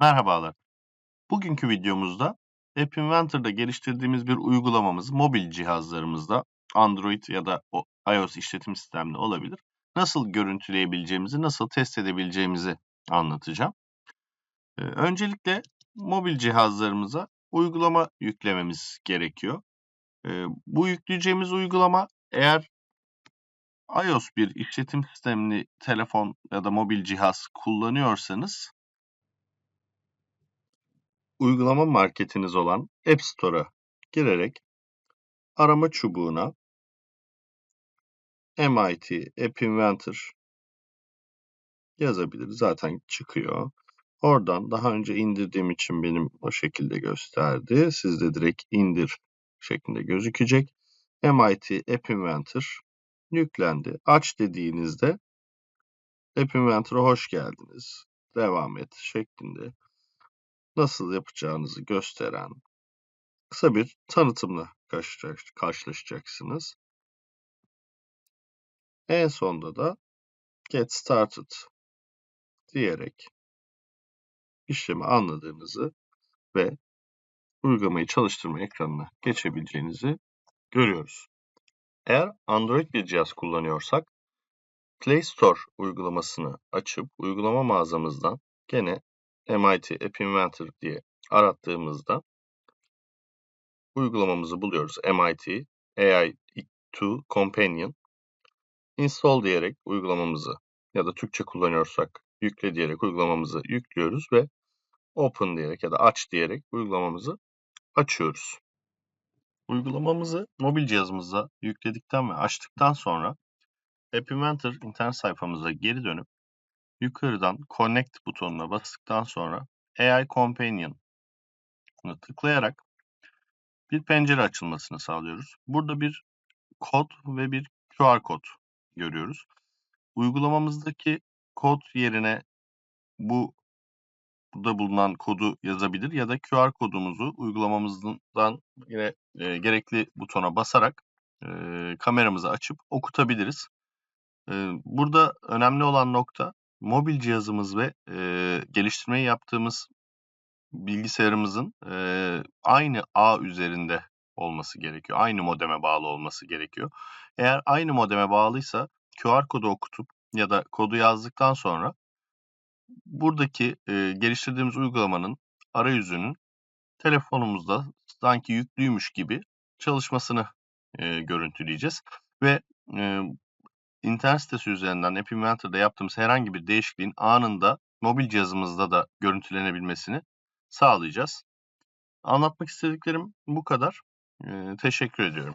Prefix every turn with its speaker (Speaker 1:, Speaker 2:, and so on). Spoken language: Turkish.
Speaker 1: Merhabalar. Bugünkü videomuzda App Inventor'da geliştirdiğimiz bir uygulamamızı mobil cihazlarımızda Android ya da iOS işletim sisteminde olabilir. Nasıl görüntüleyebileceğimizi, nasıl test edebileceğimizi anlatacağım. Ee, öncelikle mobil cihazlarımıza uygulama yüklememiz gerekiyor. Ee, bu yükleyeceğimiz uygulama eğer iOS bir işletim sistemli telefon ya da mobil cihaz kullanıyorsanız uygulama marketiniz olan App Store'a girerek arama çubuğuna MIT App Inventor yazabilir. Zaten çıkıyor. Oradan daha önce indirdiğim için benim o şekilde gösterdi. Sizde direkt indir şeklinde gözükecek. MIT App Inventor yüklendi. Aç dediğinizde App Inventor'a hoş geldiniz. Devam et şeklinde nasıl yapacağınızı gösteren kısa bir tanıtımla karşılaşacaksınız. En sonda da Get Started diyerek işlemi anladığınızı ve uygulamayı çalıştırma ekranına geçebileceğinizi görüyoruz. Eğer Android bir cihaz kullanıyorsak Play Store uygulamasını açıp uygulama mağazamızdan gene MIT App Inventor diye arattığımızda uygulamamızı buluyoruz. MIT AI2 Companion. Install diyerek uygulamamızı ya da Türkçe kullanıyorsak yükle diyerek uygulamamızı yüklüyoruz ve Open diyerek ya da aç diyerek uygulamamızı açıyoruz. Uygulamamızı mobil cihazımıza yükledikten ve açtıktan sonra App Inventor internet sayfamıza geri dönüp yukarıdan Connect butonuna bastıktan sonra AI Companion'ı tıklayarak bir pencere açılmasını sağlıyoruz. Burada bir kod ve bir QR kod görüyoruz. Uygulamamızdaki kod yerine bu burada bulunan kodu yazabilir ya da QR kodumuzu uygulamamızdan yine e, gerekli butona basarak e, kameramızı açıp okutabiliriz. E, burada önemli olan nokta mobil cihazımız ve e, geliştirmeyi yaptığımız bilgisayarımızın e, aynı ağ üzerinde olması gerekiyor. Aynı modeme bağlı olması gerekiyor. Eğer aynı modeme bağlıysa QR kodu okutup ya da kodu yazdıktan sonra buradaki e, geliştirdiğimiz uygulamanın arayüzünün telefonumuzda sanki yüklüymüş gibi çalışmasını e, görüntüleyeceğiz. Ve e, internet sitesi üzerinden App Inventor'da yaptığımız herhangi bir değişikliğin anında mobil cihazımızda da görüntülenebilmesini sağlayacağız. Anlatmak istediklerim bu kadar. Ee, teşekkür ediyorum.